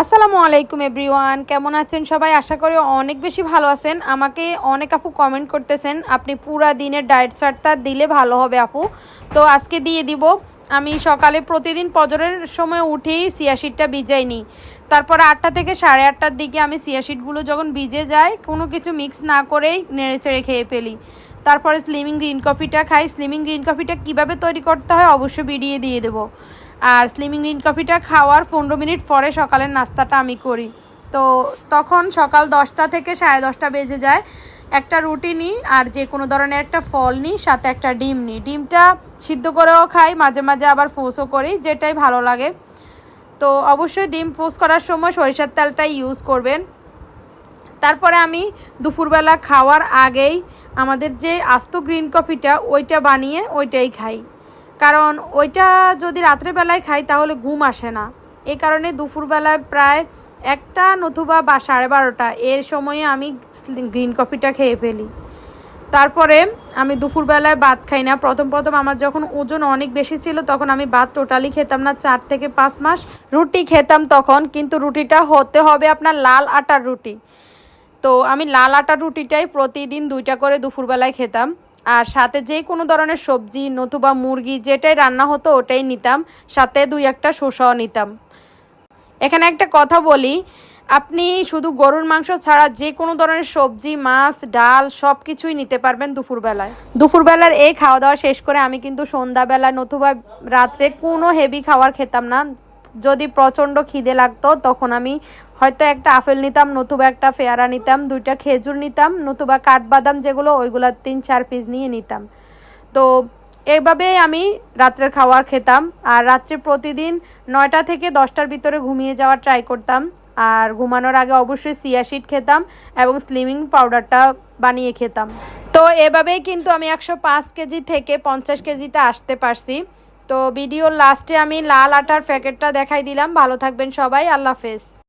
আসসালামু আলাইকুম, এভরিওয়ান। কেমন আছেন সবাই? আশা করি অনেক বেশি ভালো আছেন। আমাকে অনেক আপু কমেন্ট করতেছেন, আপনি পুরা দিনের ডায়েট চার্টটা দিলে ভালো হবে আপু। তো আজকে দিয়ে দিব। আমি সকালে প্রতিদিন পজরের সময় উঠেই সিয়াশিটটা ভিজাই নিই। তারপরে আটটা থেকে সাড়ে আটটার দিকে আমি সিয়াশিটগুলো যখন ভিজে যায়, কোনো কিছু মিক্স না করেই নেড়ে চেড়ে খেয়ে ফেলি। তারপরে স্লিমিং গ্রিন কফিটা খাই। স্লিমিং গ্রিন কফিটা কীভাবে তৈরি করতে হয় অবশ্যই ভিডিও দিয়ে দেবো। আর স্লিমিং গ্রিন কফিটা খাওয়ার পনেরো মিনিট পরে সকালের নাস্তাটা আমি করি। তো তখন সকাল দশটা থেকে সাড়ে দশটা বেজে যায়। একটা রুটি নিই আর যে কোনো ধরনের একটা ফল নিই, সাথে একটা ডিম নিই। ডিমটা সিদ্ধ করেও খাই, মাঝে মাঝে আবার ফোসও করি, যেটাই ভালো লাগে। তো অবশ্যই ডিম ফোস করার সময় সরিষার তেলটাই ইউজ করবেন। তারপরে আমি দুপুরবেলা খাওয়ার আগেই আমাদের যে আস্ত গ্রিন কফিটা, ওইটা বানিয়ে ওইটাই খাই। কারণ ওইটা যদি রাত্রেবেলায় খাই তাহলে ঘুম আসে না। এই কারণে দুপুরবেলায় প্রায় একটা নতুবা বা সাড়ে বারোটা এর সময়ে আমি গ্রিন কফিটা খেয়ে ফেলি। তারপরে আমি দুপুরবেলায় ভাত খাই না। প্রথম প্রথম আমার যখন ওজন অনেক বেশি ছিল তখন আমি ভাত টোটালি খেতাম না। চার থেকে পাঁচ মাস রুটি খেতাম তখন, কিন্তু রুটিটা হতে হবে আপনার লাল আটার রুটি। তো আমি লাল আটার রুটিটাই প্রতিদিন দুইটা করে দুপুরবেলায় খেতাম। আর সাথে যে কোনো ধরনের সবজি, নতুবা মুরগি, যেটাই রান্না হতো ওটাই নিতাম। সাথে দুই একটা শসাও নিতাম। এখানে একটা কথা বলি, আপনি শুধু গরুর মাংস ছাড়া যে কোনো ধরনের সবজি, মাছ, ডাল সব কিছুই নিতে পারবেন দুপুরবেলায়। দুপুরবেলার এই খাওয়া দাওয়া শেষ করে আমি কিন্তু সন্ধ্যাবেলা নতুবা রাত্রে কোনো হেভি খাবার খেতাম না। যদি প্রচণ্ড খিদে লাগতো, তখন আমি হয়তো একটা আপেল নিতাম, নতুবা একটা পেয়ারা নিতাম, দুইটা খেজুর নিতাম, নতুবা কাঠবাদাম যেগুলো, ওইগুলো তিন, চার পিস নিয়ে নিতাম। তো এইভাবেই আমি রাত্রের খাবার খেতাম। আর রাত্রে প্রতিদিন নয়টা থেকে দশটার ভিতরে ঘুমিয়ে যাওয়ার ট্রাই করতাম। আর ঘুমানোর আগে অবশ্যই সিয়াশিট খেতাম এবং স্লিমিং পাউডারটা বানিয়ে খেতাম। তো এভাবেই কিন্তু আমি একশো পাঁচ কেজি থেকে পঞ্চাশ কেজিতে আসতে পারছি। তো ভিডিওর লাস্টে আমি লাল আটার প্যাকেটটা দেখাই দিলাম। ভালো থাকবেন সবাই। আল্লাহ হাফেজ।